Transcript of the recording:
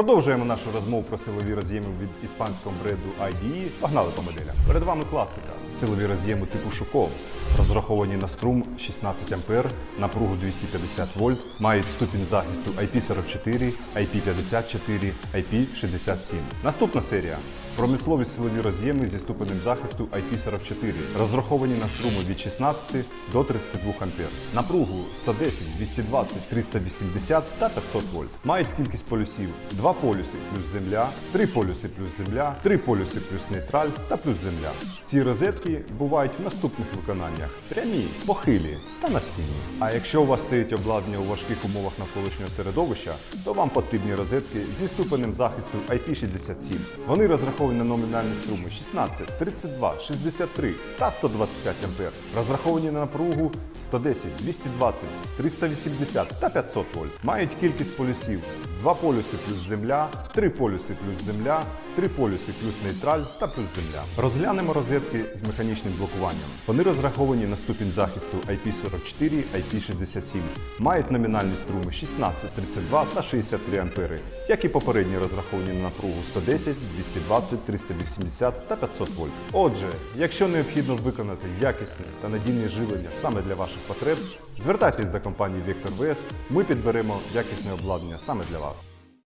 Продовжуємо нашу розмову про силові роз'єми від іспанського бренду IDE. Погнали по моделях. Перед вами класика. Силові роз'єми типу Шуков, розраховані на струм 16 А, напругу 250 вольт, мають ступінь захисту IP44, IP54, IP67. Наступна серія. Промислові силові роз'єми зі ступенем захисту IP44, розраховані на струму від 16 до 32 А. Напругу 110, 220, 380 та 500 вольт. Мають кількість полюсів 2 полюси плюс земля, 3 полюси плюс земля, 3 полюси плюс нейтраль та плюс земля. Ці розетки бувають в наступних виконаннях: прямі, похилі та настінні. А якщо у вас стоїть обладнання у важких умовах навколишнього середовища, то вам потрібні розетки зі ступенем захисту IP67. Вони розраховані на номінальні струми 16, 32, 63 та 125 А. Розраховані на напругу 110, 220, 380 та 500 вольт. Мають кількість полюсів 2 полюси плюс земля, 3 полюси плюс земля, 3 полюси плюс нейтраль та плюс земля. Розглянемо розетки з механічним блокуванням. Вони розраховані на ступінь захисту IP44, IP67. Мають номінальні струми 16, 32 та 63 ампери, як і попередні розраховані на напругу 110, 220, 380 та 500 вольт. Отже, якщо необхідно виконати якісне та надійне живлення саме для ваших потреб, звертайтесь до компанії Vector VS, ми підберемо якісне обладнання саме для вас.